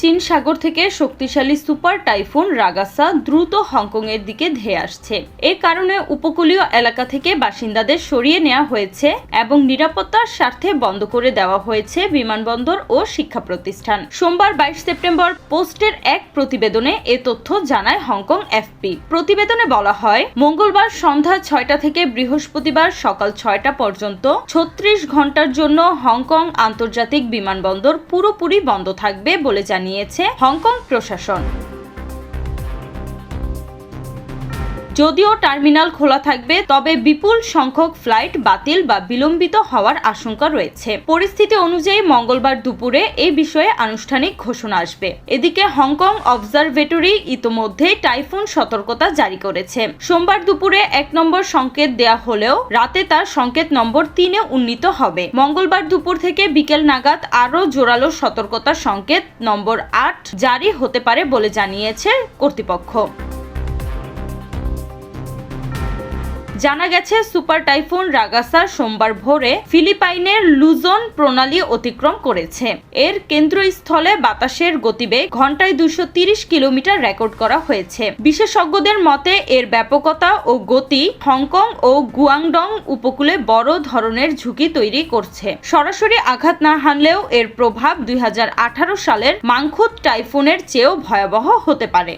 চীন সাগর থেকে শক্তিশালী সুপার টাইফুন রাগাসা দ্রুত হংকংয়ের দিকে ধেয়ে আসছে। এ কারণে উপকূলীয় এলাকা থেকে বাসিন্দাদের সরিয়ে নেওয়া হয়েছে এবং নিরাপত্তার স্বার্থে বন্ধ করে দেওয়া হয়েছে বিমানবন্দর ও শিক্ষা প্রতিষ্ঠান। সোমবার বাইশ সেপ্টেম্বর পোস্টের এক প্রতিবেদনে এ তথ্য জানায় হংকং এফপি। প্রতিবেদনে বলা হয়, মঙ্গলবার সন্ধ্যা ছয়টা থেকে বৃহস্পতিবার সকাল ছয়টা পর্যন্ত ছত্রিশ ঘণ্টার জন্য হংকং আন্তর্জাতিক বিমানবন্দর পুরোপুরি বন্ধ থাকবে বলে জানিয়েছে হংকং প্রশাসন। যদিও টার্মিনাল খোলা থাকবে, তবে বিপুল সংখ্যক ফ্লাইট বাতিল বা বিলম্বিত হওয়ার আশঙ্কা রয়েছে। পরিস্থিতি অনুযায়ী মঙ্গলবার দুপুরে এই বিষয়ে আনুষ্ঠানিক ঘোষণা আসবে। এদিকে হংকং অবজারভেটরি ইতোমধ্যে টাইফুন সতর্কতা জারি করেছে। সোমবার দুপুরে এক নম্বর সংকেত দেয়া হলেও রাতে তার সংকেত নম্বর তিনে উন্নীত হবে। মঙ্গলবার দুপুর থেকে বিকেল নাগাদ আরও জোরালো সতর্কতা সংকেত নম্বর আট জারি হতে পারে বলে জানিয়েছে কর্তৃপক্ষ। জানা গেছে, সুপার টাইফুন রাগাসা সোমবার ভোরে ফিলিপাইনের লুজন প্রণালী অতিক্রম করেছে। এর কেন্দ্রস্থলে বাতাসের গতিবেগ ঘন্টায় দুশো কিলোমিটার রেকর্ড করা হয়েছে। বিশেষজ্ঞদের মতে, এর ব্যাপকতা ও গতি হংকং ও গুয়াংডং উপকূলে বড় ধরনের ঝুঁকি তৈরি করছে। সরাসরি আঘাত না হানলেও এর প্রভাব দুই হাজার আঠারো সালের মাংখুত টাইফুনের চেয়েও ভয়াবহ হতে পারে।